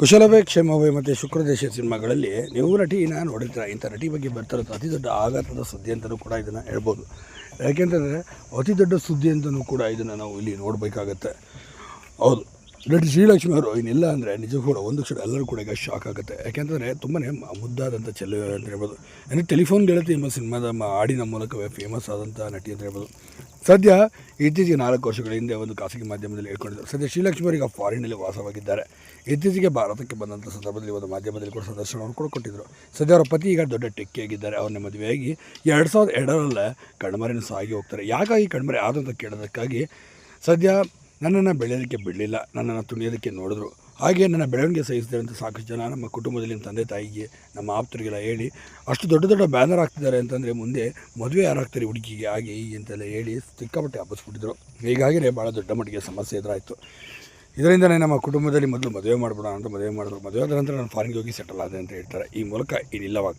ಕುಶಲವೇ ಕ್ಷೇಮವೇ ಮತ್ತು ಶುಕ್ರದೇಶ ಸಿನಿಮಾಗಳಲ್ಲಿ ನೀವು ನಟಿ ನಾನು ನೋಡಿರ್ತೀರ ಇಂಥ ನಟಿ ಬಗ್ಗೆ ಬರ್ತಿರೋದು ಅತಿ ದೊಡ್ಡ ಆಘಾತದ ಸುದ್ದಿ ಅಂತಲೂ ಕೂಡ ಇದನ್ನು ಹೇಳ್ಬೋದು. ಯಾಕೆಂತಂದರೆ ಅತಿ ದೊಡ್ಡ ಸುದ್ದಿ ಅಂತಲೂ ಕೂಡ ಇದನ್ನು ನಾವು ಇಲ್ಲಿ ನೋಡಬೇಕಾಗತ್ತೆ. ಹೌದು. ನಟಿ ಶ್ರೀಲಕ್ಷ್ಮಿ ಅವರು ಇನ್ನಿಲ್ಲ ಅಂದರೆ ನಿಜಕ್ಕೂ ಕೂಡ ಒಂದು ಕ್ಷಣ ಎಲ್ಲರೂ ಕೂಡ ಈಗ ಶಾಕ್ ಆಗುತ್ತೆ. ಯಾಕೆಂದರೆ ತುಂಬಾ ಮುದ್ದಾದಂಥ ಚೆಲ್ಲ ಅಂತ ಹೇಳ್ಬೋದು. ಅಂದರೆ ಟೆಲಿಫೋನ್ ಗೆಳತಿ ಎಂಬ ಸಿನಿಮಾದ ಹಾಡಿನ ಮೂಲಕವೇ ಫೇಮಸ್ ಆದಂಥ ನಟಿ ಅಂತ ಹೇಳ್ಬೋದು. ಸದ್ಯ ಇತ್ತೀಚೆಗೆ ನಾಲ್ಕು ವರ್ಷಗಳ ಹಿಂದೆ ಒಂದು ಖಾಸಗಿ ಮಾಧ್ಯಮದಲ್ಲಿ ಹೇಳ್ಕೊಂಡಿದ್ದರು ಸದ್ಯ ಶ್ರೀಲಕ್ಷ್ಮಿ ಅವರಿಗೆ ಫಾರಿನಲ್ಲಿ ವಾಸವಾಗಿದ್ದಾರೆ. ಇತ್ತೀಚೆಗೆ ಭಾರತಕ್ಕೆ ಬಂದಂಥ ಸಂದರ್ಭದಲ್ಲಿ ಒಂದು ಮಾಧ್ಯಮದಲ್ಲಿ ಕೂಡ ಸಂದರ್ಶನವನ್ನು ಕೂಡ ಕೊಟ್ಟಿದ್ದರು. ಸದ್ಯ ಅವರ ಪತಿ ಈಗ ದೊಡ್ಡ ಟೆಕ್ಕಿಯಾಗಿದ್ದಾರೆ. ಅವ್ರನ್ನ ಮದುವೆಯಾಗಿ ಎರಡು ಸಾವಿರದ ಎರಡರಲ್ಲೇ ಕಣ್ಮರೆಯನ್ನು ಸಾಗಿ ಹೋಗ್ತಾರೆ. ಯಾಕಾಗಿ ಕಣ್ಮರೆ ಆದಂಥ ಅಂತ ಕೇಳೋದಕ್ಕಾಗಿ ಸದ್ಯ ನನ್ನನ್ನು ಬೆಳೆಯೋದಕ್ಕೆ ಬಿಡಲಿಲ್ಲ. ನನ್ನನ್ನು ತುಳಿಯೋದಕ್ಕೆ ನೋಡಿದ್ರು. ಹಾಗೆ ನನ್ನ ಬೆಳವಣಿಗೆ ಸಹಿಸಿದಂಥ ಸಾಕಷ್ಟು ಜನ ನಮ್ಮ ಕುಟುಂಬದಲ್ಲಿ ನಮ್ಮ ತಂದೆ ತಾಯಿಗೆ, ನಮ್ಮ ಆಪ್ತರಿಗೆಲ್ಲ ಹೇಳಿ, ಅಷ್ಟು ದೊಡ್ಡ ದೊಡ್ಡ ಬ್ಯಾನರ್ ಹಾಕ್ತಿದ್ದಾರೆ ಅಂತಂದರೆ ಮುಂದೆ ಮದುವೆ ಯಾರಾಗ್ತಾರೆ ಹುಡುಗಿಗೆ ಹಾಗೆ ಹೀಗೆ ಅಂತೆಲ್ಲ ಹೇಳಿ ಸಿಕ್ಕಾಪಟ್ಟೆ ಹಬ್ಬಿಸ್ಬಿಟ್ಟಿದ್ರು. ಹೀಗಾಗಿನೇ ಭಾಳ ದೊಡ್ಡ ಮಟ್ಟಿಗೆ ಸಮಸ್ಯೆ ಎದುರಾಯಿತು. ಇದರಿಂದನೇ ನಮ್ಮ ಕುಟುಂಬದಲ್ಲಿ ಮೊದಲು ಮದುವೆ ಮಾಡಿಬಿಡೋಣ ಅಂತ ಮದುವೆ ಮಾಡಿದ್ರು. ಮದುವೆ ಆದ ನಂತರ ನಾನು ಫಾರಿನ್ಗೆ ಹೋಗಿ ಸೆಟಲ್ ಆದೆ ಅಂತ ಹೇಳ್ತಾರೆ. ಈ ಮೂಲಕ ಇನ್ನಿಲ್ಲವಾಗ